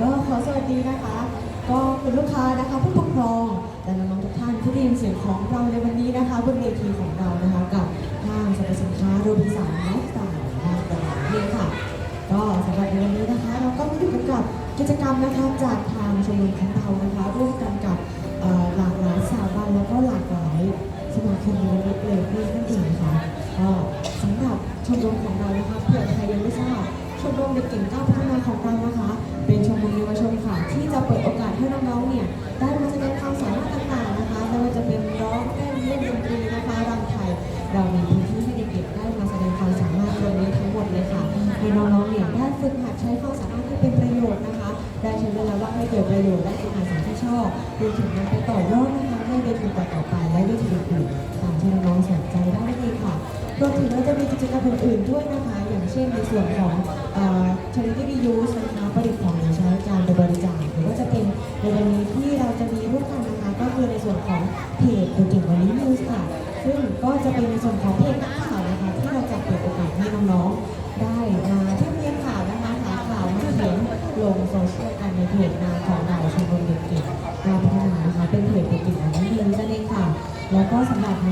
ก็ขอสวัสดีนะคะ ก็คุณลูกค้านะคะผู้ปกครอง และน้องๆทุกท่านที่ได้ยินเสียงของเราในวันนี้นะคะบนเวทีของเรานะคะกับห้างสรรพสินค้าโรบินสันไลฟ์สไตล์นะคะตลาดนี่ค่ะ ก็สำหรับในวันนี้นะคะ เราก็มาอยู่กันกับกิจกรรมนะคะจากทางชมรมของเรานะคะร่วมกันกับ ให้น้องๆเนี่ยได้ฝึกหัดใช้ความสามารถให้เป็นประโยชน์นะคะ ได้ใช้เวลาว่างให้เกิดประโยชน์และฝึกหัดสิ่งที่ชอบรวมถึงนำไปต่อยอดนะคะให้เวทีต่อไปและเวทีอื่นๆตามที่น้องๆสนใจได้เลยค่ะรวมถึงเราจะมีกิจกรรมอื่นๆด้วยนะคะ อย่างเช่นในส่วนของเอ่อ charity use นะคะประดิษฐ์ของหลือใช้การบริจาคหรือว่าจะเป็นในวันนี้ที่เราจะมีร่วมกันนะคะ ก็คือในส่วนของเพจเก่งวันนี้ news ค่ะ ซึ่งก็จะเป็นในส่วนของเพจนักข่าวนะคะที่เราจะเปิดโอกาสให้น้องๆ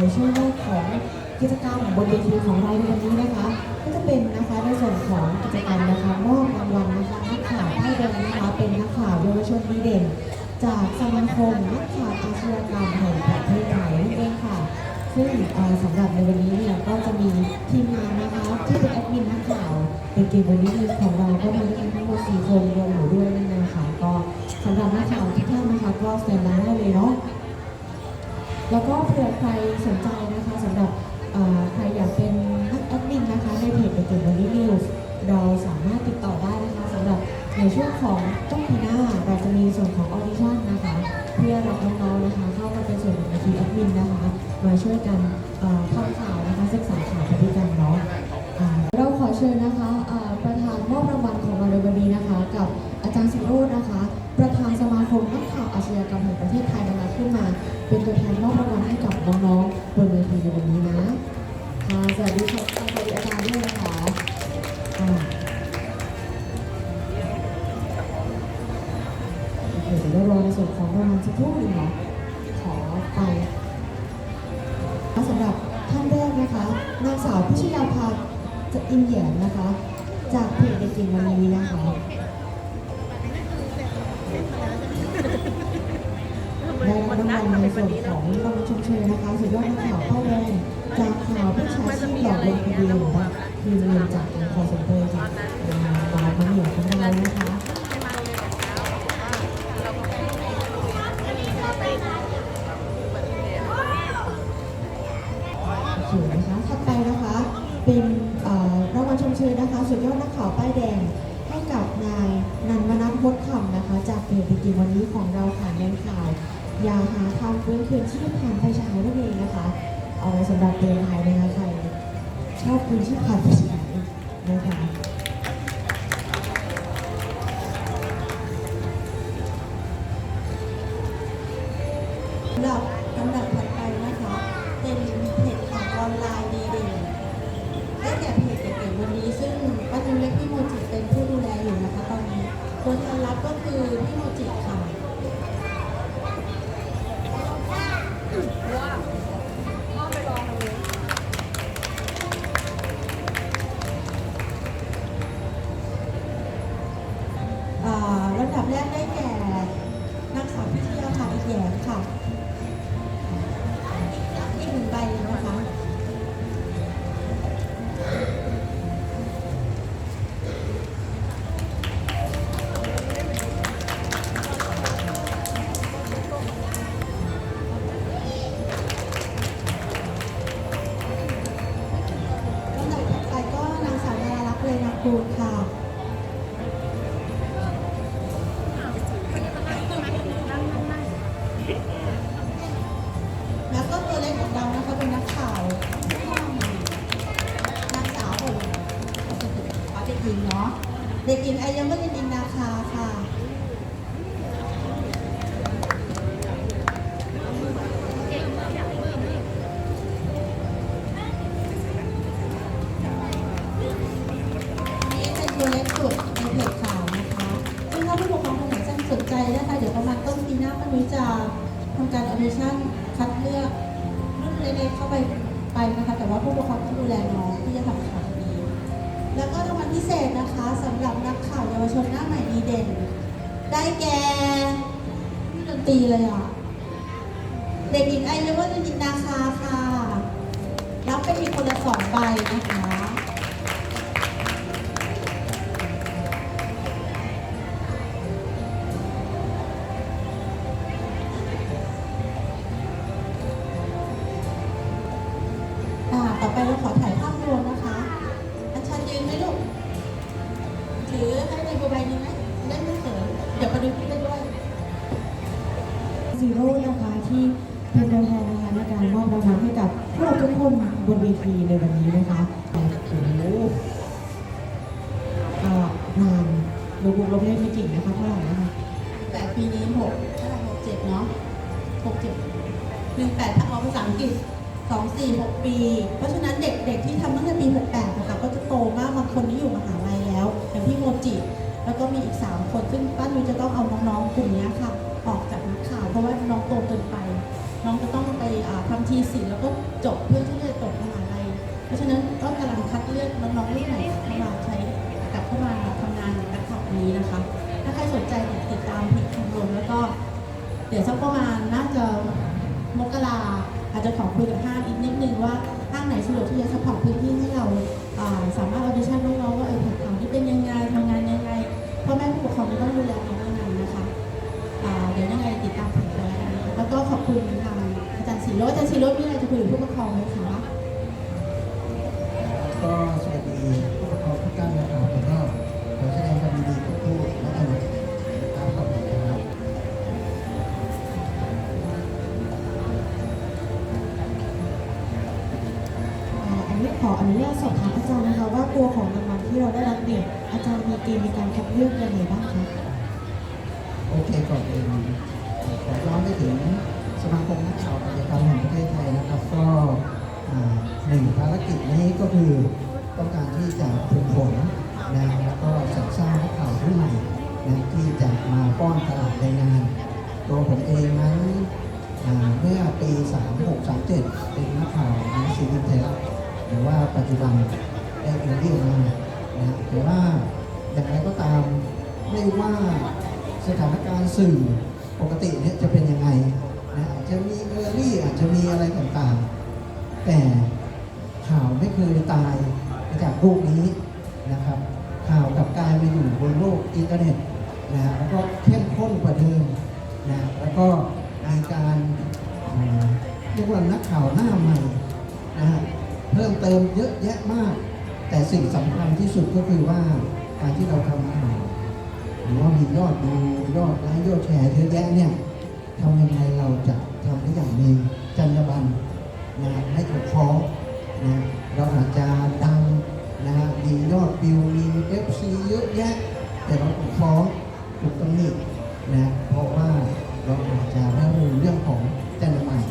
ในช่วงแรกของกิจกรรมบนเวทีของเราในวันนี้นะคะ ก็จะเป็นนะคะในส่วนของกิจกรรมนะคะมอบรางวัลนะคะนักข่าวให้เดินนะคะเป็นนักข่าวเยาวชนดีเด่น จากสมาคมนักข่าวอาชญากรรมแห่งประเทศไทยนั่นเองค่ะ ซึ่งสำหรับในวันนี้เนี่ยก็จะมีทีมงานนะคะที่เป็นแอดมินนักข่าวเป็นเกมวันนี้ของเราก็มาด้วยกันทั้งหมด4คนรวมหนูด้วยนั่นนะคะก็สำหรับนักข่าวทุกท่านนะคะก็สแตนบาได้เลยเนาะแล้วก็เผื่อใครสน มาช่วยกันทำข่าวนะคะศึกษาข่าวไปด้วยกันเนาะเราขอเชิญนะคะประธานมอบรางวัลของเราในวันนี้นะคะ กับอาจารย์สิโรจน์นะคะ ประธานสมาคมนักข่าวอาชญากรรมแห่งประเทศไทยนะคะขึ้นมา เป็นตัวแทนมอบรางวัลให้กับน้องๆบนเวทีในวันนี้นะค่ะสวัสดีค่ะสวัสดีอาจารย์ด้วยนะคะเดี๋ยวเรารอในส่วนของรางวัลสักครู่หนึง จะอินเหยียนนะคะ จากเพจเด็กจริงวันนี้นะคะได้รับรางวัลในส่วนของรางวัลชมเชยนะคะสุดยอดนักข่าวเข้าแรงจากข่าวผู้ชายชีพหลอกลวงคดีและทีมเงินจากคอเซ็นเตอร์จาก จากเพจดีกีวันนี้ของเราค่ะแนนข่าวยาหาทางฟื้นคืนที่ผ่านไปช้านั่นเองนะคะเอาไว้สำหรับเตือนภัยนะคะใครชอบคืนที่ผ่านไปช้ายนะคะ เด็กหญิงอายมลินอินนาคาค่ะ นี่เป็นตัวเล็กสุดในเพจข่าวนะคะซึ่งถ้าผู้ปกครองนนสนใจนะคะ เดี๋ยวประมาณต้นปีหน้าพนุ้ยจะทำการออดิชั่นคัดเลือกรุ่นเล็กๆเข้าไปไปนะคะ แต่ว่าผู้ปกครองต้องดูแลน้องที่จะทำข่าว แล้วก็รางวัลพิเศษนะคะสำหรับนักข่าวเยาวชนหน้าใหม่ดีเด่น ได้แก่พี่ดนตรีเลยอะ เด็กหญิงไอเลเวอร์จินนาคาค่ะ รับไปอีกคนละสองใบนะคะ ซีโร่นะคะที่เป็นตัวแทนนะคะในการมอบรางวัลให้กับพวกเราทุกคนบนเวทีในวันนี้นะคะโอ้โหนานลูกเราไม่ไม่เก่งนะคะเท่าไหร่นะคะแต่ปีนี้หกเท่าไหร่หกเจ็ดเนาะหกเจ็ดหนึ่งแปดถ้าเอาภาษาอังกฤษสองสี่หกปี เพราะฉะนั้นเด็กๆที่ทำตั้งแต่ปีหกแปดนะคะก็จะโตมากบางคนที่อยู่มหาลัยแล้วอย่างพี่โมจิแล้วก็มีอีกสามคนซึ่งป้านุ้ยจะต้องเอาน้องๆกลุ่มนี้ค่ะ ข่าวเพราะว่าน้องโตเกินไป น้องจะต้องไปอ่าทำทีสิทธ์แล้วก็จบเพื่อที่จะจบมหาลัยเพราะฉะนั้นก็กำลังคัดเลือกน้องๆรุ่นไหนเข้ามาใช้กลับเข้ามาทำงานในนักข่าวนี้นะคะ ถ้าใครสนใจติดตามเพจชมรมแล้วก็ เดี๋ยวสักประมาณน่าจะมกราอาจจะขอคุยกับห้างอีกนิดนึงว่าห้างไหนสะดวกที่จะสปอร์ตพื้นที่ให้เราาสามารถออดิชั่นน้องๆว่าเออแผนข่าวที่เป็นยังไงทำงานยังไงพ่อแม่ผู้ปกครองจะต้องดูแลน้องยังไงนะาเดี๋ยวยังไงติดตามผลงานแล้วก็ขอบคุณทางอาจารย์สีโรจน์อาจารย์สีโรจน์มีอะไรจะคุยกับผู้ปกครองไหมคะ กิจนี้ก็คือต้องการที่จะฝึกฝนนะแล้วก็สรรสร้างนักข่าวรุ่นใหม่นะที่จะมาป้อนตลาดแรงงานตัวผมเองนั้นเมื่อปี3637 เป็นนักข่าวหนังสือพิมพ์ไทยรัฐหรือว่าปัจจุบันได้เรียกมานะแต่ว่าอย่างไรก็ตามไม่ว่าสถานการณ์สื่อปกติเนี่ย โลกนี้นะครับ ข่าวกับกายมาอยู่บนโลกอินเทอร์เน็ตนะฮะแล้วก็เข้มข้นกว่าเดิมนะแล้วก็มีการเรียกว่านักข่าวหน้าใหม่นะฮะเพิ่มเติมเยอะแยะมาก แต่สิ่งสำคัญที่สุดก็คือว่าการที่เราทำข่าวหรือว่ามียอดดูยอดไลค์ยอดแชร์เยอะแยะเนี่ยทำยังไงเราจะทำได้อย่างมีจรรยาบรรณนะไม่ถูกฟ้องนะเราอาจจะดัง นะฮะมียอดวิวมีเอฟซีเยอะแยะ แต่เราถูกฟ้องถูกตำหนินะเพราะว่าเราอาจจะไม่รู้เรื่องของจรรยาบรรณ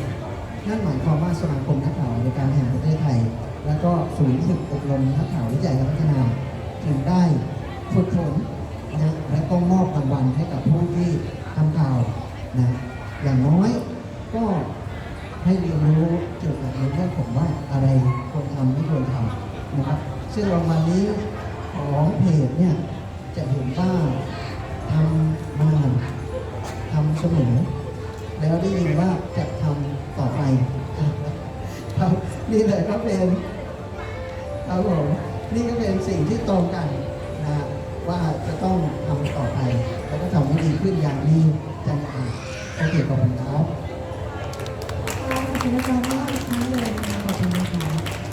นั่นหมายความว่าสมาคมนักข่าวในการแห่งประเทศไทย แล้วก็ศูนย์ฝึกอบรมนักข่าววิจัยและพัฒนาจึงได้ฝึกฝนนะและก็มอบรางวัลให้กับผู้ที่ทำข่าวนะอย่างน้อยก็ให้เรียนรู้เกี่ยวกับเรื่องของว่าอะไรควรทำไม่ควรทำนะครับ ซึ่งรางวัลนี้ของเพจเนี่ยจะเห็นว่าทำมานทำเสมอแล้วได้ยินว่าจะทำต่อไปครับนี่เลยก็เป็นครับผมนี่ก็เป็นสิ่งที่ตรงกันนะว่าจะต้องทำต่อไปแล้วก็ทำให้ดีขึ้นอย่างมีจรรยาบรรณโอเคขอบคุณครับขอบคุณอาจารย์มากครั้งเลยนะ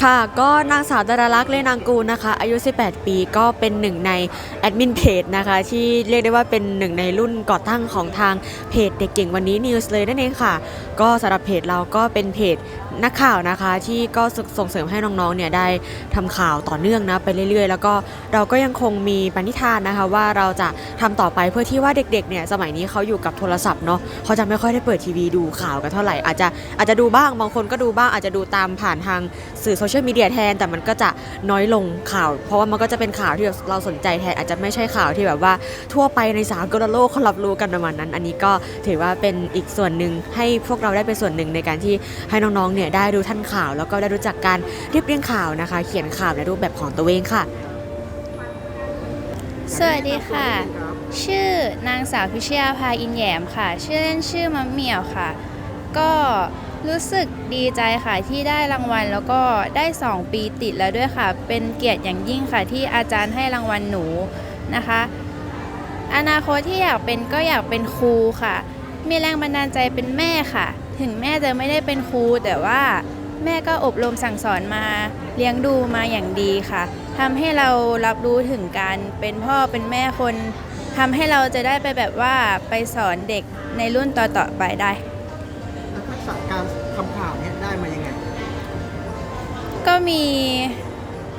ค่ะก็นางสาวดาราลักษณ์เลนางกูลนะคะ อายุ 18 ปีก็เป็นหนึ่งในแอดมินเพจนะคะที่เรียกได้ว่าเป็นหนึ่งในรุ่นก่อตั้งของทางเพจเด็กเก่งวันนี้นิวส์เลยนั่นเองค่ะ ก็สำหรับเพจเราก็เป็นเพจ นักข่าวนะคะ ที่ก็ส่งเสริมให้น้องๆเนี่ยได้ทำข่าวต่อเนื่องนะไปเรื่อย ๆ แล้วก็เราก็ยังคงมีปณิธานนะคะ ว่าเราจะทำต่อไปเพื่อที่ว่าเด็กๆเนี่ยสมัยนี้เขาอยู่กับโทรศัพท์เนาะเขาจะไม่ค่อยได้เปิดทีวีดูข่าวกันเท่าไหร่อาจจะอาจจะดูบ้างบางคนก็ดูบ้างอาจจะดูตามผ่านทางสื่อโซเชียลมีเดียแทน แต่มันก็จะน้อยลงข่าว เพราะว่ามันก็จะเป็นข่าวที่เราสนใจแทนอาจจะไม่ใช่ข่าวที่แบบว่าทั่วไปในสากลโลกเขารับรู้กันประมาณนั้น อันนี้ก็ถือว่าเป็นอีกส่วนหนึ่งให้พวกเราได้เป็นส่วนหนึ่งในการที่ให้น้องๆเนี่ยได้ดูท่านข่าว แล้วก็ได้รู้จักการเรียบเรียงข่าวนะคะ เขียนข่าวในรูปแบบของตัวเองค่ะ สวัสดีค่ะ ชื่อนางสาวพิชยาภาอินแยมค่ะ ชื่อเล่นชื่อมะเหมี่ยวค่ะ ก็รู้สึกดีใจค่ะที่ได้รางวัลแล้วก็ได้ 2 ปีติดแล้วด้วยค่ะ เป็นเกียรติอย่างยิ่งค่ะที่อาจารย์ให้รางวัลหนูนะคะ อนาคตที่อยากเป็นก็อยากเป็นครูค่ะ มีแรงบันดาลใจเป็นแม่ค่ะ ถึงแม่จะไม่ได้เป็นครูแต่ว่าแม่ก็อบรมสั่งสอนมาเลี้ยงดูมาอย่างดีค่ะทำให้เรารับรู้ถึงการเป็นพ่อเป็นแม่คนทำให้เราจะได้ไปแบบว่าไปสอนเด็กในรุ่นต่อๆไปได้ทักษะการทำข่าวเนี่ยได้มายังไง ก็มี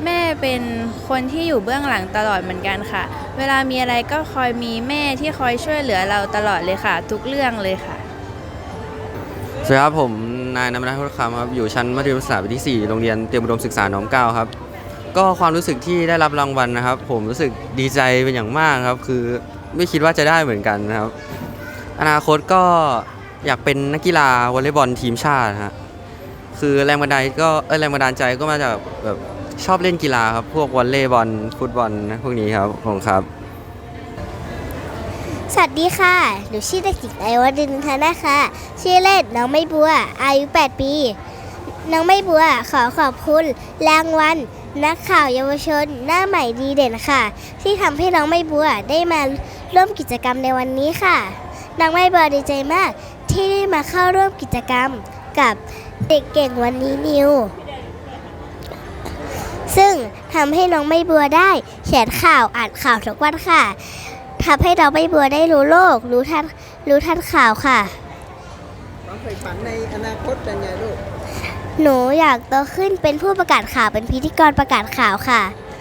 แม่เป็นคนที่อยู่เบื้องหลังตลอดเหมือนกันค่ะ เวลามีอะไรก็คอยมีแม่ที่คอยช่วยเหลือเราตลอดเลยค่ะ ทุกเรื่องเลยค่ะ สวัสดีครับผมนายนำนัทพุทธคำครับอยู่ชั้นมัธยมศึกษาปีที่ 4 โรงเรียนเตรียมอุดมศึกษาน้อมเก้าครับ ก็ความรู้สึกที่ได้รับรางวัลนะครับ ผมรู้สึกดีใจเป็นอย่างมากครับ คือไม่คิดว่าจะได้เหมือนกันนะครับ อนาคตก็อยากเป็นนักกีฬาวอลเลย์บอลทีมชาติฮะคือแรงบันดาลก็แรงบันดาลใจก็มาจากแบบชอบเล่นกีฬาครับพวกวอลเลย์บอลฟุตบอลนะพวกนี้ครับผมครับ สวัสดีค่ะ หนูชื่อเด็กหญิงไอวดินทนาค่ะ ชื่อเล่นน้องไม่บัว อายุ 8 ปี น้องไม่บัวขอขอบคุณรางวัลนักข่าวเยาวชน หน้าใหม่ดีเด่นค่ะ ที่ทำให้น้องไม่บัวได้มาร่วมกิจกรรมในวันนี้ค่ะ น้องไม่บัวดีใจมากที่ได้มาเข้าร่วมกิจกรรมกับเด็กเก่งวันนี้นิว ซึ่งทำให้น้องไม่บัวได้เขียนข่าวอ่านข่าวทุกวันค่ะ ทำให้น้องไม่บัวได้รู้โลก รู้ทันรู้ทันข่าวค่ะ ความใฝ่ฝันในอนาคตเป็นไงลูก หนูอยากโตขึ้นเป็นผู้ประกาศข่าวเป็นพิธีกรประกาศข่าวค่ะอ